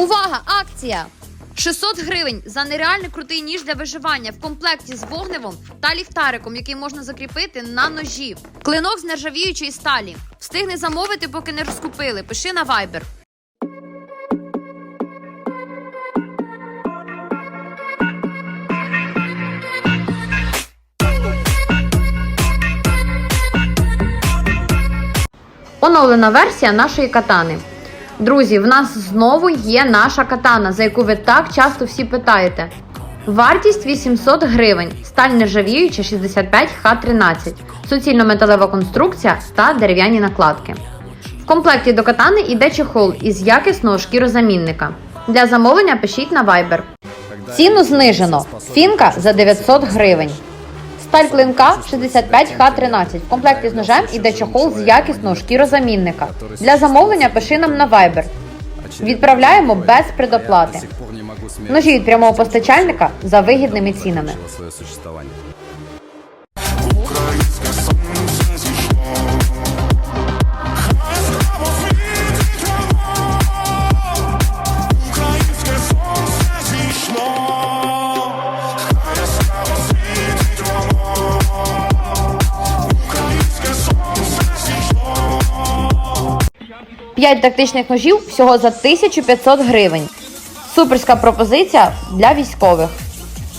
Увага! Акція! 600 гривень за нереально крутий ніж для виживання в комплекті з вогневом та ліхтариком, який можна закріпити на ножі. Клинок з нержавіючої сталі. Встигни замовити, поки не розкупили. Пиши на Viber. Оновлена версія нашої катани. Друзі, в нас знову є наша катана, за яку ви так часто всі питаєте. Вартість 800 гривень, сталь нержавіюча 65Х13, суцільно-металева конструкція та дерев'яні накладки. В комплекті до катани йде чехол із якісного шкірозамінника. Для замовлення пишіть на Viber. Ціну знижено. Фінка за 900 гривень. Сталь клинка 65Х13. В комплекті з ножем іде чохол з якісного шкірозамінника. Для замовлення пиши нам на Viber. Відправляємо без предоплати. Ножі від прямого постачальника за вигідними цінами. 5 тактичних ножів всього за 1500 гривень. Суперська пропозиція для військових.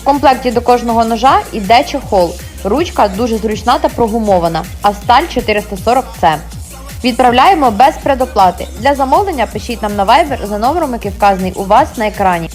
В комплекті до кожного ножа йде чохол. Ручка дуже зручна та прогумована, а сталь 440C. Відправляємо без предоплати. Для замовлення пишіть нам на Viber за номером, який вказаний у вас на екрані.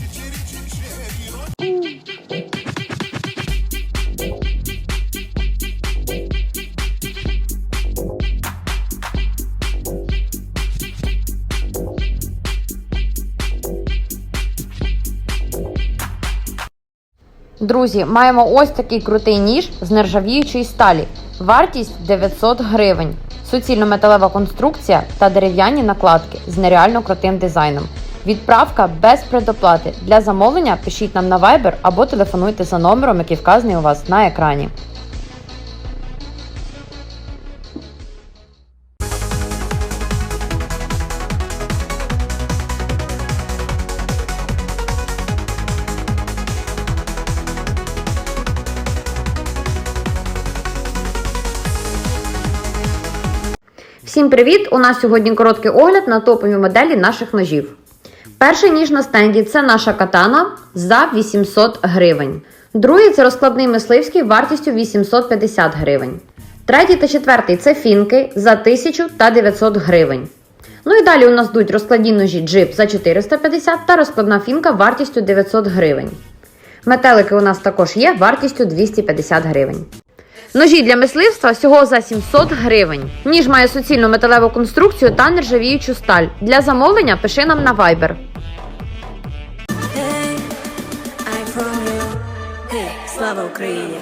Друзі, маємо ось такий крутий ніж з нержавіючої сталі. Вартість 900 гривень. Суцільно-металева конструкція та дерев'яні накладки з нереально крутим дизайном. Відправка без предоплати. Для замовлення пишіть нам на Viber або телефонуйте за номером, який вказаний у вас на екрані. Всім привіт! У нас сьогодні короткий огляд на топові моделі наших ножів. Перший ніж на стенді це наша катана за 800 гривень. Другий це розкладний мисливський вартістю 850 гривень. Третій та четвертий це фінки за 1000 та 900 гривень. Ну і далі у нас йдуть розкладні ножі джип за 450 та розкладна фінка вартістю 900 гривень. Метелики у нас також є вартістю 250 гривень. Ножі для мисливства всього за 700 гривень. Ніж має суцільну металеву конструкцію та нержавіючу сталь. Для замовлення пиши нам на Viber. Hey. Hey, слава Україні!